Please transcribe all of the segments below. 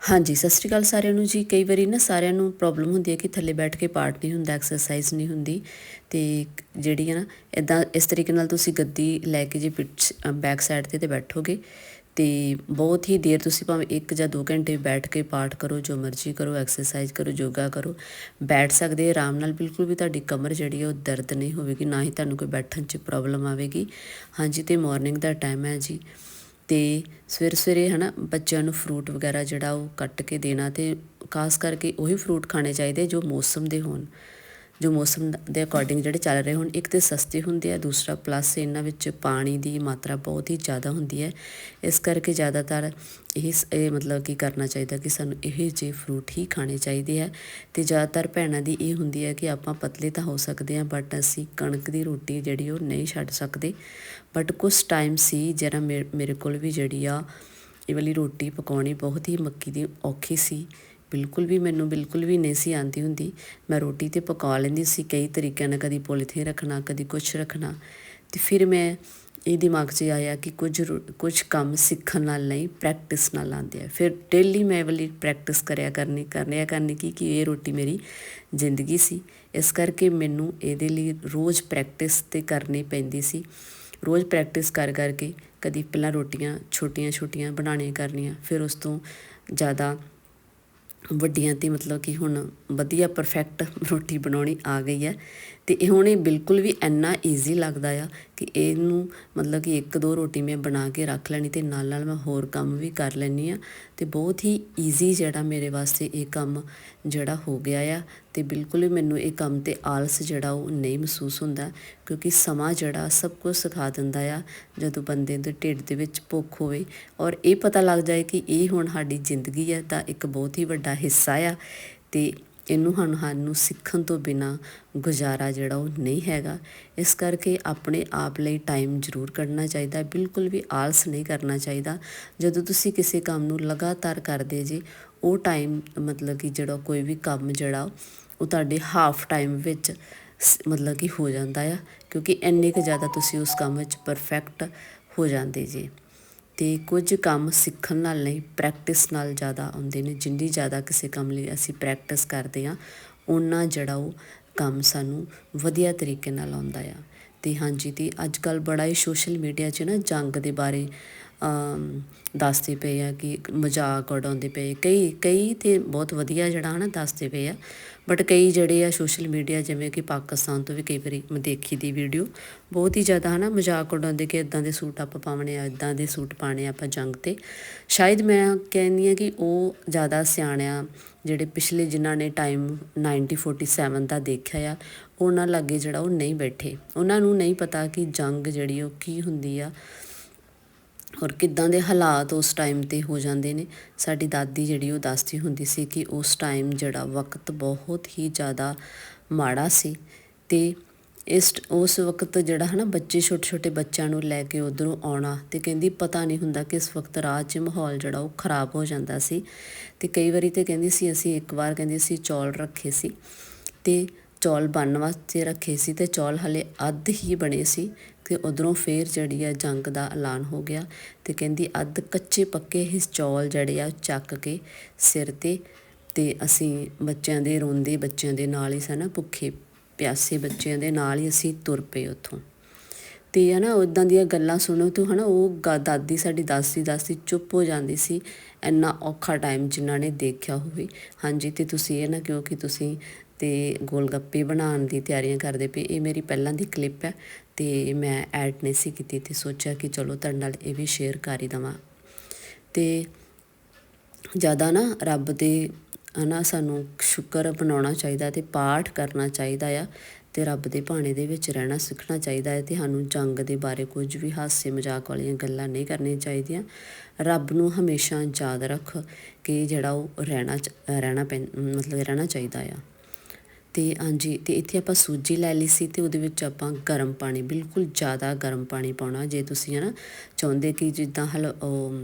ਹਾਂਜੀ, ਸਤਿ ਸ਼੍ਰੀ ਅਕਾਲ ਸਾਰਿਆਂ ਨੂੰ ਜੀ। ਕਈ ਵਾਰੀ ਨਾ ਸਾਰਿਆਂ ਨੂੰ ਪ੍ਰੋਬਲਮ ਹੁੰਦੀ ਹੈ ਕਿ ਥੱਲੇ ਬੈਠ ਕੇ ਪਾਰਟ ਨਹੀਂ ਹੁੰਦਾ ਐਕਸਰਸਾਈਜ਼ ਨਹੀਂ ਹੁੰਦੀ। ਤੇ ਜਿਹੜੀ ਹੈ ਨਾ ਇਦਾਂ ਇਸ ਤਰੀਕੇ ਨਾਲ ਤੁਸੀਂ ਗੱਦੀ ਲੈ ਕੇ ਜੇ ਪਿੱਛ ਬੈਕ ਸਾਈਡ ਤੇ ਤੇ ਬੈਠੋਗੇ, ਤੇ ਬਹੁਤ ਹੀ ਦੇਰ ਤੁਸੀਂ ਭਾਵੇਂ 1 ਜਾਂ 2 ਘੰਟੇ ਬੈਠ ਕੇ ਪਾਠ ਕਰੋ, ਜੋ ਮਰਜ਼ੀ ਕਰੋ ਐਕਸਰਸਾਈਜ਼ ਕਰੋ, ਯੋਗਾ ਕਰੋ, ਬੈਠ ਸਕਦੇ ਆਰਾਮ ਨਾਲ ਬਿਲਕੁਲ ਵੀ ਤੁਹਾਡੀ ਕਮਰ ਜਿਹੜੀ ਹੈ ਉਹ ਦਰਦ ਨਹੀਂ ਹੋਵੇਗੀ, ਨਾ ਹੀ ਤੁਹਾਨੂੰ ਕੋਈ ਬੈਠਣ 'ਚ ਪ੍ਰੋਬਲਮ ਆਵੇਗੀ। ਹਾਂਜੀ, ਤੇ ਮਾਰਨਿੰਗ ਦਾ ਟਾਈਮ ਹੈ ਜੀ। ਅਤੇ ਸਵੇਰੇ ਸਵੇਰੇ ਹੈ ਨਾ ਬੱਚਿਆਂ ਨੂੰ ਫਰੂਟ ਵਗੈਰਾ ਜਿਹੜਾ ਉਹ ਕੱਟ ਕੇ ਦੇਣਾ ਅਤੇ ਖਾਸ ਕਰਕੇ ਉਹੀ ਫਰੂਟ ਖਾਣੇ ਚਾਹੀਦੇ ਜੋ ਮੌਸਮ ਦੇ ਹੋਣ। ਜੋ ਮੌਸਮ ਦੇ ਅਕੋਰਡਿੰਗ ਜਿਹੜੇ ਚੱਲ ਰਹੇ ਹੁਣ, ਇੱਕ ਤੇ ਸਸਤੇ ਹੁੰਦੇ ਆ ਦੂਸਰਾ ਪਲੱਸ ਇਹਨਾਂ ਵਿੱਚ ਪਾਣੀ ਦੀ ਮਾਤਰਾ ਬਹੁਤ ਹੀ ਜ਼ਿਆਦਾ ਹੁੰਦੀ ਹੈ। ਇਸ ਕਰਕੇ ਜ਼ਿਆਦਾਤਰ ਇਹ ਇਹ ਮਤਲਬ ਕੀ ਕਰਨਾ ਚਾਹੀਦਾ ਕਿ ਸਾਨੂੰ ਇਹ ਜਿਹੇ ਫਰੂਟ ਹੀ ਖਾਣੇ ਚਾਹੀਦੇ ਆ ਤੇ ਜ਼ਿਆਦਾਤਰ ਭੈਣਾਂ ਦੀ ਇਹ ਹੁੰਦੀ ਹੈ ਕਿ ਆਪਾਂ ਪਤਲੇ ਤਾਂ ਹੋ ਸਕਦੇ ਆ ਬਟ ਅਸੀਂ ਕਣਕ ਦੀ ਰੋਟੀ ਜਿਹੜੀ ਉਹ ਨਹੀਂ ਛੱਡ ਸਕਦੇ। ਬਟ ਕੁਝ ਟਾਈਮ ਸੀ ਜਿਹੜਾ ਮੇਰੇ ਕੋਲ ਵੀ ਜਿਹੜੀ ਆ, ਇਹ ਵਾਲੀ ਰੋਟੀ ਪਕਾਉਣੀ ਬਹੁਤ ਹੀ ਮੱਕੀ ਦੀ ਔਖੀ ਸੀ। ਬਿਲਕੁਲ ਵੀ ਮੈਨੂੰ ਬਿਲਕੁਲ ਵੀ ਨਹੀਂ ਸੀ ਆਂਦੀ ਹੁੰਦੀ। ਮੈਂ ਰੋਟੀ ਤੇ ਪਕਾ ਲੈਂਦੀ ਸੀ, ਕਈ ਤਰੀਕਿਆਂ ਨਾਲ ਕਦੀ ਪੋਲੀਥੀਨ ਰੱਖਣਾ, ਕਦੀ ਕੁਛ ਰੱਖਣਾ। ਤੇ ਫਿਰ ਮੈਂ ਇਹ ਦਿਮਾਗ 'ਚ ਆਇਆ ਕਿ ਕੁਝ ਕੁਝ ਕੰਮ ਸਿੱਖਣ ਨਾਲ ਨਹੀਂ ਪ੍ਰੈਕਟਿਸ ਨਾਲ ਆਉਂਦੇ ਆ। ਫਿਰ ਡੇਲੀ ਮੈਂ ਵਾਲੀ ਪ੍ਰੈਕਟਿਸ ਕਰਿਆ ਕਰਨੀ, ਕਰਨਿਆ ਕਰਨੀ ਕਿ ਕਿ ਇਹ ਰੋਟੀ ਮੇਰੀ ਜ਼ਿੰਦਗੀ ਸੀ। ਇਸ ਕਰਕੇ ਮੈਨੂੰ ਇਹਦੇ ਲਈ ਰੋਜ਼ ਪ੍ਰੈਕਟਿਸ ਤੇ ਕਰਨੀ ਪੈਂਦੀ ਸੀ। ਰੋਜ਼ ਪ੍ਰੈਕਟਿਸ ਕਰ ਕਰਕੇ ਕਦੀ ਪਹਿਲਾਂ ਰੋਟੀਆਂ ਛੋਟੀਆਂ ਛੋਟੀਆਂ ਬਣਾਉਣੀਆਂ ਕਰਨੀਆਂ, ਫਿਰ ਉਸ ਤੋਂ ਜ਼ਿਆਦਾ ਵੱਡੀਆਂ ਤੇ ਮਤਲਬ ਕਿ ਹੁਣ ਵਧੀਆ ਪਰਫੈਕਟ ਰੋਟੀ ਬਣਾਉਣੀ ਆ ਗਈ ਹੈ। ਤੇ ਇਹ ਹੁਣ ਇਹ ਬਿਲਕੁਲ ਵੀ ਇੰਨਾ ਈਜ਼ੀ ਲੱਗਦਾ ਆ ਕਿ ਇਹਨੂੰ ਮਤਲਬ ਕਿ ਇੱਕ ਦੋ ਰੋਟੀ ਮੈਂ ਬਣਾ ਕੇ ਰੱਖ ਲੈਣੀ ਤੇ ਨਾਲ ਨਾਲ ਮੈਂ ਹੋਰ ਕੰਮ ਵੀ ਕਰ ਲੈਣੀ ਆ ਤੇ ਬਹੁਤ ਹੀ ਈਜ਼ੀ ਜਿਹੜਾ ਮੇਰੇ ਵਾਸਤੇ ਇਹ ਕੰਮ ਜਿਹੜਾ ਹੋ ਗਿਆ ਆ ਤੇ ਬਿਲਕੁਲ ਵੀ ਮੈਨੂੰ ਇਹ ਕੰਮ ਤੇ ਆਲਸ ਜਿਹੜਾ ਉਹ ਨਹੀਂ ਮਹਿਸੂਸ ਹੁੰਦਾ ਕਿਉਂਕਿ ਸਮਾਂ ਜਿਹੜਾ ਸਭ ਕੁਝ ਸਿਖਾ ਦਿੰਦਾ ਆ ਜਦੋਂ ਬੰਦੇ ਦੇ ਢਿੱਡ ਦੇ ਵਿੱਚ ਭੁੱਖ ਹੋਵੇ ਔਰ ਇਹ ਪਤਾ ਲੱਗ ਜਾਏ ਕਿ ਇਹ ਹੁਣ ਸਾਡੀ ਜ਼ਿੰਦਗੀ ਹੈ ਤਾਂ ਇੱਕ ਬਹੁਤ ਹੀ ਵੱਡਾ ਹਿੱਸਾ ਆ ਤੇ ਇਹਨੂੰ ਸਾਨੂੰ ਸਾਨੂੰ ਸਿੱਖਣ ਤੋਂ ਬਿਨਾ ਗੁਜ਼ਾਰਾ ਜਿਹੜਾ ਉਹ ਨਹੀਂ ਹੈਗਾ। ਇਸ ਕਰਕੇ ਆਪਣੇ ਆਪ ਲਈ ਟਾਈਮ ਜ਼ਰੂਰ ਕੱਢਣਾ ਚਾਹੀਦਾ, ਬਿਲਕੁਲ ਵੀ ਆਲਸ ਨਹੀਂ ਕਰਨਾ ਚਾਹੀਦਾ। ਜਦੋਂ ਤੁਸੀਂ ਕਿਸੇ ਕੰਮ ਨੂੰ ਲਗਾਤਾਰ ਕਰਦੇ ਜੇ, ਉਹ ਟਾਈਮ ਮਤਲਬ ਕਿ ਜਿਹੜਾ ਕੋਈ ਵੀ ਕੰਮ ਜਿਹੜਾ, ਉਹ ਤੁਹਾਡੇ ਹਾਫ ਟਾਈਮ ਵਿੱਚ ਮਤਲਬ ਕਿ ਹੋ ਜਾਂਦਾ ਆ, ਕਿਉਂਕਿ ਇੰਨੇ ਕੁ ਜ਼ਿਆਦਾ ਤੁਸੀਂ ਉਸ ਕੰਮ ਵਿੱਚ ਪਰਫੈਕਟ ਹੋ ਜਾਂਦੇ ਜੇ। ਅਤੇ ਕੁਝ ਕੰਮ ਸਿੱਖਣ ਨਾਲ ਨਹੀਂ ਪ੍ਰੈਕਟਿਸ ਨਾਲ ਜ਼ਿਆਦਾ ਆਉਂਦੇ ਨੇ। ਜਿੰਨੀ ਜ਼ਿਆਦਾ ਕਿਸੇ ਕੰਮ ਲਈ ਅਸੀਂ ਪ੍ਰੈਕਟਿਸ ਕਰਦੇ ਹਾਂ ਉਹਨਾਂ ਜਿਹੜਾ ਉਹ ਕੰਮ ਸਾਨੂੰ ਵਧੀਆ ਤਰੀਕੇ ਨਾਲ ਆਉਂਦਾ ਆ। ਅਤੇ ਹਾਂਜੀ ਅਤੇ ਅੱਜ ਕੱਲ੍ਹ ਬੜਾ ਹੀ ਸੋਸ਼ਲ ਮੀਡੀਆ 'ਚ ਨਾ ਜੰਗ ਦੇ ਬਾਰੇ ਦੱਸਦੇ ਪਏ ਆ ਕਿ ਮਜ਼ਾਕ ਉਡਾਉਂਦੇ ਪਏ। ਕਈ ਕਈ ਤੇ ਬਹੁਤ ਵਧੀਆ ਜਿਹੜਾ ਹਨਾ ਦੱਸਦੇ ਪਏ ਆ। ਬਟ ਕਈ ਜਿਹੜੇ ਆ ਸੋਸ਼ਲ ਮੀਡੀਆ ਜਿਵੇਂ ਕਿ ਪਾਕਿਸਤਾਨ ਤੋਂ ਵੀ ਕਈ ਵਾਰੀ ਮੈਂ ਦੇਖੀ ਦੀ ਵੀਡੀਓ ਬਹੁਤ ਹੀ ਜ਼ਿਆਦਾ ਹਨਾ ਮਜ਼ਾਕ ਉਡਾਉਂਦੇ ਕਿ ਇਦਾਂ ਦੇ ਸੂਟ ਆਪਾਂ ਪਾਵਣੇ ਆ ਇਦਾਂ ਦੇ ਸੂਟ ਪਾਣੇ ਆਪਾਂ ਜੰਗ ਤੇ। ਸ਼ਾਇਦ ਮੈਂ ਕਹਿੰਦੀ ਆ ਕਿ ਉਹ ਜ਼ਿਆਦਾ ਸਿਆਣਿਆਂ ਜਿਹੜੇ ਪਿਛਲੇ ਜਿਨ੍ਹਾਂ ਨੇ ਟਾਈਮ 1947 ਦਾ ਦੇਖਿਆ ਆ, ਉਹਨਾਂ ਲਾਗੇ ਜਿਹੜਾ ਉਹ ਨਹੀਂ ਬੈਠੇ। ਉਹਨਾਂ ਨੂੰ ਨਹੀਂ ਪਤਾ ਕਿ ਜੰਗ ਜਿਹੜੀ ਉਹ ਕੀ ਹੁੰਦੀ ਆ। ਔਰ ਕਿੱਦਾਂ ਦੇ ਹਾਲਾਤ ਉਸ ਟਾਈਮ ਤੇ ਹੋ ਜਾਂਦੇ ਨੇ, ਸਾਡੀ ਦਾਦੀ ਜਿਹੜੀ ਉਹ ਦੱਸਦੀ ਹੁੰਦੀ ਸੀ ਕਿ ਉਸ ਟਾਈਮ ਜਿਹੜਾ ਵਕਤ ਬਹੁਤ ਹੀ ਜ਼ਿਆਦਾ ਮਾੜਾ ਸੀ ਤੇ ਇਸ ਉਸ ਵਕਤ ਜਿਹੜਾ ਹਨਾ ਬੱਚੇ ਛੋਟੇ ਛੋਟੇ ਬੱਚਿਆਂ ਨੂੰ ਲੈ ਕੇ ਉਧਰੋਂ ਆਉਣਾ ਤੇ ਕਹਿੰਦੀ ਪਤਾ ਨਹੀਂ ਹੁੰਦਾ ਕਿ ਇਸ ਵਕਤ ਰਾਹ 'ਚ ਮਾਹੌਲ ਜਿਹੜਾ ਉਹ ਖਰਾਬ ਹੋ ਜਾਂਦਾ ਸੀ ਤੇ ਕਈ ਵਾਰੀ ਤੇ ਕਹਿੰਦੀ ਸੀ, ਅਸੀਂ ਇੱਕ ਵਾਰ ਕਹਿੰਦੀ ਸੀ ਚੌਲ ਰੱਖੇ ਸੀ ਤੇ ਚੌਲ ਬਣਨ ਵਾਸਤੇ ਰੱਖੇ ਸੀ ਤੇ ਚੌਲ ਹਲੇ ਅੱਧ ਹੀ ਬਣੇ ਸੀ ਤੇ ਉਧਰੋਂ ਫੇਰ ਜਿਹੜੀ ਆ ਜੰਗ ਦਾ ਐਲਾਨ ਹੋ ਗਿਆ ਤੇ ਕਹਿੰਦੀ ਅੱਧ ਕੱਚੇ ਪੱਕੇ ਹੀ ਚੌਲ ਜਿਹੜੇ ਆ ਚੱਕ ਕੇ ਸਿਰ ਤੇ ਤੇ ਅਸੀਂ ਬੱਚਿਆਂ ਦੇ ਰੋਂਦੇ ਬੱਚਿਆਂ ਦੇ ਨਾਲ ਹੀ ਸਨ, ਭੁੱਖੇ ਪਿਆਸੇ ਬੱਚਿਆਂ ਦੇ ਨਾਲ ਹੀ ਅਸੀਂ ਤੁਰ ਪਏ ਉੱਥੋਂ। ਤੇ ਹਨਾ ਉਦਾਂ ਦੀਆਂ ਗੱਲਾਂ ਸੁਣੋ ਤੂੰ, ਹਨਾ, ਉਹ ਦਾਦੀ, ਸਾਡੀ ਦੱਸਦੀ ਦੱਸਦੀ ਚੁੱਪ ਹੋ ਜਾਂਦੀ ਸੀ। ਇੰਨਾ ਔਖਾ ਟਾਈਮ ਜਿਨ੍ਹਾਂ ਨੇ ਦੇਖਿਆ ਹੋਵੇ। ਹਾਂਜੀ, ਤੇ ਤੁਸੀਂ ਇਹ ਨਾ ਕਿਉਂਕਿ ਤੁਸੀਂ ਤੇ ਗੋਲ ਗੱਪੇ ਬਣਾਉਣ ਦੀ ਤਿਆਰੀਆਂ ਕਰਦੇ ਪਏ। ਇਹ ਮੇਰੀ ਪਹਿਲਾਂ ਦੀ ਕਲਿੱਪ ਹੈ ਤੇ ਮੈਂ ਐਡ ਨਹੀਂ ਸੀ ਕੀਤੀ ਤੇ ਸੋਚਿਆ ਕਿ ਚਲੋ ਤੁਹਾਡੇ ਨਾਲ ਇਹ ਵੀ ਸ਼ੇਅਰ ਕਰ ਹੀ ਦਵਾਂ। ਤੇ ਜ਼ਿਆਦਾ ਨਾ ਰੱਬ ਦੇ, ਹਨਾ, ਸਾਨੂੰ ਸ਼ੁਕਰ ਬਣਾਉਣਾ ਚਾਹੀਦਾ ਤੇ ਪਾਠ ਕਰਨਾ ਚਾਹੀਦਾ ਆ। ਤੇ ਰੱਬ ਦੇ ਭਾਣੇ ਦੇ ਵਿੱਚ ਰਹਿਣਾ ਸਿੱਖਣਾ ਚਾਹੀਦਾ ਹੈ ਤੇ ਸਾਨੂੰ ਜੰਗ ਦੇ ਬਾਰੇ ਕੁਝ ਵੀ ਹਾਸੇ ਮਜ਼ਾਕ ਵਾਲੀਆਂ ਗੱਲਾਂ ਨਹੀਂ ਕਰਨੀਆਂ ਚਾਹੀਦੀਆਂ। ਰੱਬ ਨੂੰ ਹਮੇਸ਼ਾ ਯਾਦ ਰੱਖ ਕਿ ਜਿਹੜਾ ਉਹ ਰਹਿਣਾ ਰਹਿਣਾ ਮਤਲਬ ਰਹਿਣਾ ਚਾਹੀਦਾ ਆ। ਤੇ ਹਾਂਜੀ, ਤੇ ਇੱਥੇ ਆਪਾਂ ਸੂਜੀ ਲੈ ਲਈ ਸੀ ਤੇ ਉਹਦੇ ਵਿੱਚ ਆਪਾਂ ਗਰਮ ਪਾਣੀ, ਬਿਲਕੁਲ ਜ਼ਿਆਦਾ ਗਰਮ ਪਾਣੀ ਪਾਉਣਾ। ਜੇ ਤੁਸੀਂ ਹਨਾ ਚਾਹੁੰਦੇ ਕਿ ਜਿੱਦਾਂ ਹਲ, ਉਹ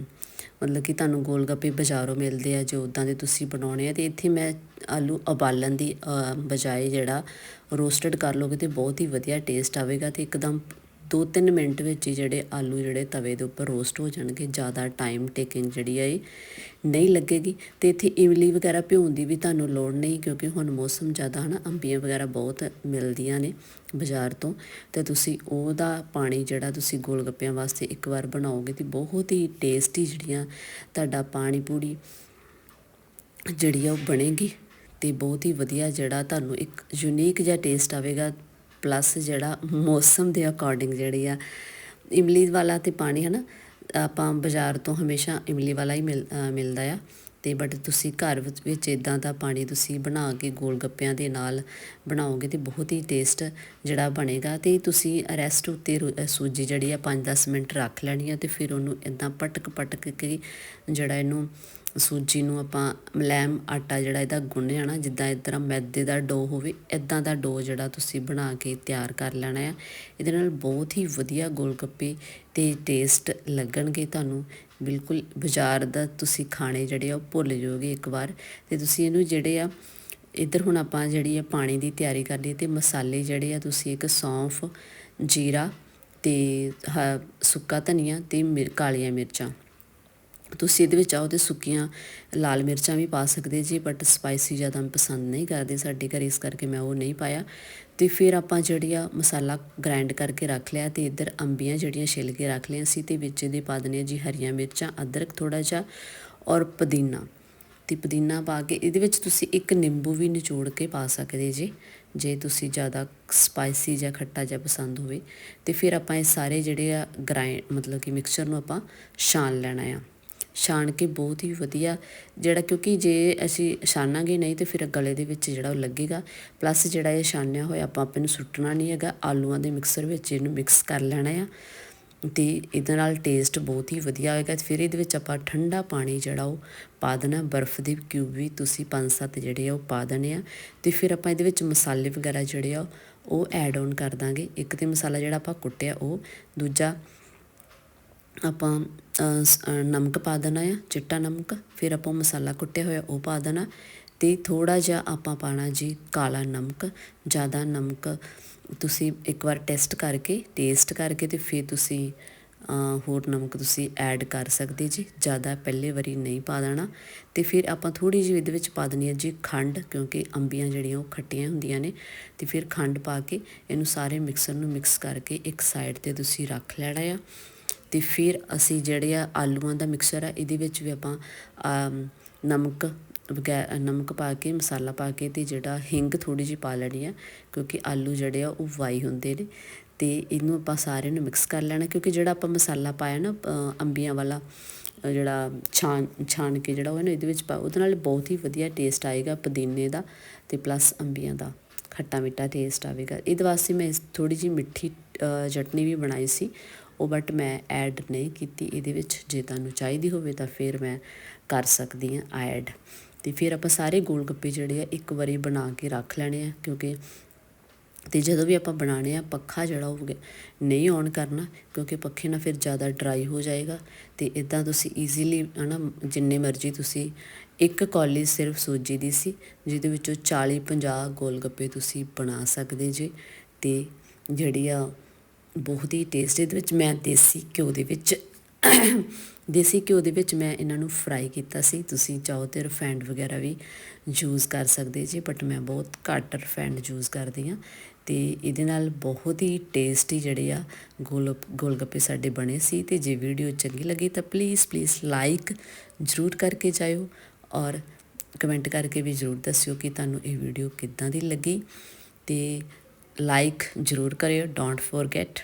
ਮਤਲਬ ਕਿ ਤੁਹਾਨੂੰ ਗੋਲ ਗੱਪੇ ਬਾਜ਼ਾਰੋਂ ਮਿਲਦੇ ਆ ਜੋ ਉਦਾਂ ਦੇ ਤੁਸੀਂ ਬਣਾਉਣੇ ਆ ਤੇ ਇੱਥੇ ਮੈਂ ਆਲੂ ਉਬਾਲਣ ਦੀ ਬਜਾਏ ਜਿਹੜਾ ਰੋਸਟਡ ਕਰ ਲੋਗੇ ਤੇ ਬਹੁਤ ਹੀ ਵਧੀਆ ਟੇਸਟ ਆਵੇਗਾ ਤੇ ਇੱਕਦਮ 2-3 ਮਿੰਟ ਵਿੱਚ ਹੀ ਜਿਹੜੇ ਆਲੂ ਜਿਹੜੇ ਤਵੇ ਦੇ ਉੱਪਰ ਰੋਸਟ ਹੋ ਜਾਣਗੇ, ਜ਼ਿਆਦਾ ਟਾਈਮ ਟੇਕਿੰਗ ਜਿਹੜੀ ਹੈ ਇਹ ਨਹੀਂ ਲੱਗੇਗੀ। ਤੇ ਇੱਥੇ ਇਮਲੀ ਵਗੈਰਾ ਭਿਉਣ ਦੀ ਵੀ ਤੁਹਾਨੂੰ ਲੋੜ ਨਹੀਂ, ਕਿਉਂਕਿ ਹੁਣ ਮੌਸਮ ਜ਼ਿਆਦਾ ਹਨਾ, ਅੰਬੀਆਂ ਵਗੈਰਾ ਬਹੁਤ ਮਿਲਦੀਆਂ ਨੇ ਬਾਜ਼ਾਰ ਤੋਂ। ਤੇ ਤੁਸੀਂ ਉਹਦਾ ਪਾਣੀ ਜਿਹੜਾ ਤੁਸੀਂ ਗੋਲ ਗੱਪਿਆਂ ਵਾਸਤੇ ਇੱਕ ਵਾਰ ਬਣਾਓਗੇ ਤੇ ਬਹੁਤ ਹੀ ਟੇਸਟੀ ਜਿਹੜੀਆਂ ਤੁਹਾਡਾ ਪਾਣੀ ਪੂੜੀ ਜਿਹੜੀ ਆ ਉਹ ਬਣੇਗੀ। ਤੇ ਬਹੁਤ ਹੀ ਵਧੀਆ ਜਿਹੜਾ ਤੁਹਾਨੂੰ ਇੱਕ ਯੂਨੀਕ ਜਿਹਾ ਟੇਸਟ ਆਵੇਗਾ ਪਲੱਸ ਜਿਹੜਾ ਮੌਸਮ ਦੇ ਅਕੋਰਡਿੰਗ ਜਿਹੜੀ ਆ, ਇਮਲੀ ਵਾਲਾ ਤੇ ਪਾਣੀ ਹਨਾ, ਆਪਾਂ ਬਾਜ਼ਾਰ ਤੋਂ ਹਮੇਸ਼ਾ ਇਮਲੀ ਵਾਲਾ ਹੀ ਮਿਲ ਮਿਲਦਾ ਆ। ਤੇ ਬਟ ਤੁਸੀਂ ਘਰ ਵਿੱਚ ਇਦਾਂ ਦਾ ਪਾਣੀ ਤੁਸੀਂ ਬਣਾ ਕੇ ਗੋਲ ਗੱਪਿਆਂ ਦੇ ਨਾਲ ਬਣਾਓਗੇ ਤੇ ਬਹੁਤ ਹੀ ਟੇਸਟ ਜਿਹੜਾ ਬਣੇਗਾ। ਤੇ ਤੁਸੀਂ ਰੈਸਟ ਉੱਤੇ ਸੂਜੀ ਜਿਹੜੀ ਆ 5-10 ਮਿੰਟ ਰੱਖ ਲੈਣੀ ਆ ਤੇ ਫਿਰ ਉਹਨੂੰ ਇਦਾਂ ਪਟਕ ਪਟਕ ਕੇ ਜਿਹੜਾ ਇਹਨੂੰ ਸੂਜੀ ਨੂੰ ਆਪਾਂ ਮਲੈਮ ਆਟਾ ਜਿਹੜਾ ਇਹਦਾ ਗੁੰਨ ਜਾਣਾ ਜਿੱਦਾਂ ਇਸ ਤਰ੍ਹਾਂ ਮੈਦੇ ਦਾ ਡੋ ਹੋਵੇ ਇਦਾਂ ਦਾ ਡੋ ਜਿਹੜਾ ਤੁਸੀਂ ਬਣਾ ਕੇ ਤਿਆਰ ਕਰ ਲੈਣਾ ਆ। ਇਹਦੇ ਨਾਲ ਬਹੁਤ ਹੀ ਵਧੀਆ ਗੋਲਗੱਪੇ ਤੇ ਟੇਸਟ ਲੱਗਣਗੇ ਤੁਹਾਨੂੰ। ਬਿਲਕੁਲ ਬਾਜ਼ਾਰ ਦਾ ਤੁਸੀਂ ਖਾਣੇ ਜਿਹੜੇ ਆ ਉਹ ਭੁੱਲ ਜਾਓਗੇ ਇੱਕ ਵਾਰ। ਤੇ ਤੁਸੀਂ ਇਹਨੂੰ ਜਿਹੜੇ ਆ, ਇੱਧਰ ਹੁਣ ਆਪਾਂ ਜਿਹੜੀ ਆ ਪਾਣੀ ਦੀ ਤਿਆਰੀ ਕਰ ਲਈ ਤੇ ਮਸਾਲੇ ਜਿਹੜੇ ਆ ਤੁਸੀਂ ਇੱਕ ਸੌਂਫ, ਜੀਰਾ ਤੇ ਸੁੱਕਾ ਧਨੀਆ ਤੇ ਕਾਲੀਆਂ ਮਿਰਚਾਂ। ਤੁਸੀਂ ਇਹਦੇ ਵਿੱਚ ਆਓ ਤੇ ਸੁੱਕੀਆਂ ਲਾਲ ਮਿਰਚਾਂ ਵੀ ਪਾ ਸਕਦੇ ਜੀ ਬਟ ਸਪਾਈਸੀ ਜ਼ਿਆਦਾ ਮੈਂ ਪਸੰਦ ਨਹੀਂ ਕਰਦੀ ਸਾਡੇ ਘਰ, ਇਸ ਕਰਕੇ ਮੈਂ ਉਹ ਨਹੀਂ ਪਾਇਆ। ਤੇ ਫਿਰ ਆਪਾਂ ਜਿਹੜੀ ਆ ਮਸਾਲਾ ਗ੍ਰਾਈਂਡ ਕਰਕੇ ਰੱਖ ਲਿਆ ਤੇ ਇੱਧਰ ਅੰਬੀਆਂ ਜਿਹੜੀਆਂ ਛਿੱਲ ਕੇ ਰੱਖ ਲਿਆ ਸੀ ਤੇ ਵਿੱਚ ਇਹਦੇ ਪਾ ਦਨੇ ਜੀ ਹਰੀਆਂ ਮਿਰਚਾਂ, ਅਦਰਕ ਥੋੜਾ ਜਿਹਾ ਔਰ ਪੁਦੀਨਾ। ਤੇ ਪੁਦੀਨਾ ਪਾ ਕੇ ਇਹਦੇ ਵਿੱਚ ਤੁਸੀਂ ਇੱਕ ਨਿੰਬੂ ਵੀ ਨਿਚੋੜ ਕੇ ਪਾ ਸਕਦੇ ਜੀ, ਜੇ ਤੁਸੀਂ ਜ਼ਿਆਦਾ ਸਪਾਈਸੀ ਜਾਂ ਖੱਟਾ ਜਿਹਾ ਪਸੰਦ ਹੋਵੇ। ਤੇ ਫਿਰ ਆਪਾਂ ਇਹ ਸਾਰੇ ਜਿਹੜੇ ਆ ਗ੍ਰਾਈਂਡ ਮਤਲਬ ਕਿ ਮਿਕਸਚਰ ਨੂੰ ਆਪਾਂ ਛਾਣ ਲੈਣਾ ਆ। ਛਾਣ ਕੇ ਬਹੁਤ ਹੀ ਵਧੀਆ ਜਿਹੜਾ ਕਿਉਂਕਿ ਜੇ ਅਸੀਂ ਛਾਨਾਂਗੇ ਨਹੀਂ ਤੇ ਫਿਰ ਗਲੇ ਦੇ ਵਿੱਚ ਜਿਹੜਾ ਉਹ ਲੱਗੇਗਾ। ਪਲੱਸ ਜਿਹੜਾ ਇਹ ਛਾਨਿਆ ਹੋਇਆ ਆਪਾਂ ਆਪੇ ਨੂੰ ਸੁੱਟਣਾ ਨਹੀਂ ਹੈਗਾ, ਆਲੂਆਂ ਦੇ ਮਿਕਸਰ ਵਿੱਚ ਇਹਨੂੰ ਮਿਕਸ ਕਰ ਲੈਣਾ ਆ। ਤੇ ਇਹਦੇ ਨਾਲ ਟੇਸਟ ਬਹੁਤ ਹੀ ਵਧੀਆ ਹੋਏਗਾ ਫਿਰ ਇਹਦੇ ਵਿੱਚ ਆਪਾਂ ਠੰਡਾ ਪਾਣੀ ਜਿਹੜਾ ਉਹ ਪਾ ਦੇਣਾ, ਬਰਫ਼ ਦੇ ਕਿਊਬ ਵੀ ਤੁਸੀਂ 5-7 ਜਿਹੜੇ ਆ ਉਹ ਪਾ ਦੇਣੇ ਆ। ਤੇ ਫਿਰ ਆਪਾਂ ਇਹਦੇ ਵਿੱਚ ਮਸਾਲੇ ਵਗੈਰਾ ਜਿਹੜੇ ਆ ਉਹ ਐਡ ਆਨ ਕਰ ਦਾਂਗੇ। ਇੱਕ ਤੇ ਮਸਾਲਾ ਜਿਹੜਾ ਆਪਾਂ ਕੁੱਟਿਆ ਉਹ, ਦੂਜਾ ਆਪਾਂ ਨਮਕ ਪਾ ਦੇਣਾ ਆ, ਚਿੱਟਾ ਨਮਕ, ਫਿਰ ਆਪਾਂ ਮਸਾਲਾ ਕੁੱਟਿਆ ਹੋਇਆ ਉਹ ਪਾ ਦੇਣਾ ਤੇ ਥੋੜਾ ਜਿਹਾ ਆਪਾਂ ਪਾਣਾ ਜੀ ਕਾਲਾ ਨਮਕ, ਜ਼ਿਆਦਾ ਨਮਕ ਤੁਸੀਂ ਇੱਕ ਵਾਰ ਟੈਸਟ ਕਰਕੇ, ਟੇਸਟ ਕਰਕੇ ਤੇ ਫਿਰ ਤੁਸੀਂ ਹੋਰ ਨਮਕ ਤੁਸੀਂ ਐਡ ਕਰ ਸਕਦੇ ਜੀ, ਜ਼ਿਆਦਾ ਪਹਿਲੇ ਵਾਰੀ ਨਹੀਂ ਪਾ ਦੇਣਾ ਤੇ ਫਿਰ ਆਪਾਂ ਥੋੜੀ ਜਿਹੀ ਇਹਦੇ ਵਿੱਚ ਪਾ ਦੇਣੀ ਹੈ ਜੀ ਖੰਡ ਕਿਉਂਕਿ ਅੰਬੀਆਂ ਜਿਹੜੀਆਂ ਉਹ ਖੱਟੀਆਂ ਹੁੰਦੀਆਂ ਨੇ ਤੇ ਫਿਰ ਖੰਡ ਪਾ ਕੇ ਇਹਨੂੰ ਸਾਰੇ ਮਿਕਸਰ ਨੂੰ ਮਿਕਸ ਕਰਕੇ ਇੱਕ ਸਾਈਡ ਤੇ ਤੁਸੀਂ ਰੱਖ ਲੈਣਾ ਆ ਤੇ ਫਿਰ ਅਸੀਂ ਜਿਹੜੇ ਆ ਆਲੂਆਂ ਦਾ ਮਿਕਸਚਰ ਆ, ਇਹਦੇ ਵਿੱਚ ਵੀ ਆਪਾਂ ਨਮਕ ਵਗੈਰਾ ਨਮਕ ਪਾ ਕੇ, ਮਸਾਲਾ ਪਾ ਕੇ ਤੇ ਜਿਹੜਾ ਹਿੰਗ ਥੋੜੀ ਜਿਹੀ ਪਾ ਲੈਣੀ ਆ, ਕਿਉਂਕਿ ਆਲੂ ਜਿਹੜੇ ਆ ਉਹ ਵਾਈ ਹੁੰਦੇ ਨੇ ਤੇ ਇਹਨੂੰ ਆਪਾਂ ਸਾਰੇ ਨੂੰ ਮਿਕਸ ਕਰ ਲੈਣਾ, ਕਿਉਂਕਿ ਜਿਹੜਾ ਆਪਾਂ ਮਸਾਲਾ ਪਾਇਆ ਨਾ ਅੰਬੀਆਂ ਵਾਲਾ ਜਿਹੜਾ ਛਾਣ ਛਾਣ ਕੇ ਜਿਹੜਾ ਉਹ ਨਾ, ਇਹਦੇ ਵਿੱਚ ਪਾ, ਉਹਦੇ ਨਾਲ ਬਹੁਤ ਹੀ ਵਧੀਆ ਟੇਸਟ ਆਏਗਾ ਪੁਦੀਨੇ ਦਾ ਤੇ ਪਲੱਸ ਅੰਬੀਆਂ ਦਾ, ਖੱਟਾ ਮਿੱਠਾ ਟੇਸਟ ਆਵੇਗਾ। ਇਹਦੇ ਵਾਸਤੇ ਮੈਂ ਥੋੜੀ ਜਿਹੀ ਮਿੱਠੀ ਚਟਨੀ ਵੀ ਬਣਾਈ ਸੀ ਉਹ ਬਟ ਮੈਂ ਐਡ ਨਹੀਂ ਕੀਤੀ, ਇਹਦੇ ਵਿੱਚ ਜੇ ਤੁਹਾਨੂੰ ਚਾਹੀਦੀ ਹੋਵੇ ਤਾਂ ਫਿਰ ਮੈਂ ਕਰ ਸਕਦੀ ਹਾਂ ਐਡ ਤੇ ਫਿਰ ਆਪਾਂ ਸਾਰੇ ਗੋਲ ਗੱਪੇ ਜਿਹੜੇ ਆ, ਇੱਕ ਵਾਰੀ ਬਣਾ ਕੇ ਰੱਖ ਲੈਣੇ ਆ, ਕਿਉਂਕਿ ਤੇ ਜਦੋਂ ਵੀ ਆਪਾਂ ਬਣਾਣੇ ਆ, ਪੱਖਾ ਜਿਹੜਾ ਉਹ ਨਹੀਂ ਔਨ ਕਰਨਾ, ਕਿਉਂਕਿ ਪੱਖੇ ਨਾਲ ਫਿਰ ਜ਼ਿਆਦਾ ਡਰਾਈ ਹੋ ਜਾਏਗਾ। ਤੇ ਇਦਾਂ ਤੁਸੀਂ ਈਜ਼ੀਲੀ ਹਨਾ, ਜਿੰਨੇ ਮਰਜ਼ੀ ਤੁਸੀਂ ਇੱਕ ਕੌਲੀ ਸਿਰਫ ਸੂਜੀ ਦੀ ਸੀ, ਜਿਹਦੇ ਵਿੱਚੋਂ 40 50 ਗੋਲ ਗੱਪੇ ਤੁਸੀਂ ਬਣਾ ਸਕਦੇ ਜੇ। ਤੇ ਜਿਹੜੀ ਆ ਬਹੁਤ ਹੀ ਟੇਸਟ ਇਹਦੇ ਵਿੱਚ ਮੈਂ ਦੇਸੀ ਘਿਓ ਦੇ ਵਿੱਚ, ਦੇਸੀ ਘਿਓ ਦੇ ਵਿੱਚ ਮੈਂ ਇਹਨਾਂ ਨੂੰ ਫਰਾਈ ਕੀਤਾ ਸੀ। ਤੁਸੀਂ ਚਾਹੋ ਤੇ ਰਿਫਾਈਨਡ ਵਗੈਰਾ ਵੀ ਯੂਜ਼ ਕਰ ਸਕਦੇ ਜੀ ਬਟ ਮੈਂ ਬਹੁਤ ਘੱਟ ਰਿਫਾਈਨਡ ਯੂਜ਼ ਕਰਦੀ ਆ ਤੇ ਇਹਦੇ ਨਾਲ ਬਹੁਤ ਹੀ ਟੇਸਟੀ ਜਿਹੜੇ ਆ, ਗੋਲ ਗੋਲਗੱਪੇ ਸਾਡੇ ਬਣੇ ਸੀ। ਤੇ ਜੇ ਵੀਡੀਓ ਚੰਗੀ ਲੱਗੀ ਤਾਂ ਪਲੀਜ਼ ਪਲੀਜ਼ ਲਾਈਕ ਜ਼ਰੂਰ ਕਰਕੇ ਜਾਇਓ ਔਰ ਕਮੈਂਟ ਕਰਕੇ ਵੀ ਜ਼ਰੂਰ ਦੱਸਿਓ ਕਿ ਤੁਹਾਨੂੰ ਇਹ ਵੀਡੀਓ ਕਿੱਦਾਂ ਦੀ ਲੱਗੀ। ਤੇ ਲਾਈਕ ਜ਼ਰੂਰ ਕਰਿਓ ਡੋਂਟ ਫੋਰਗੇਟ।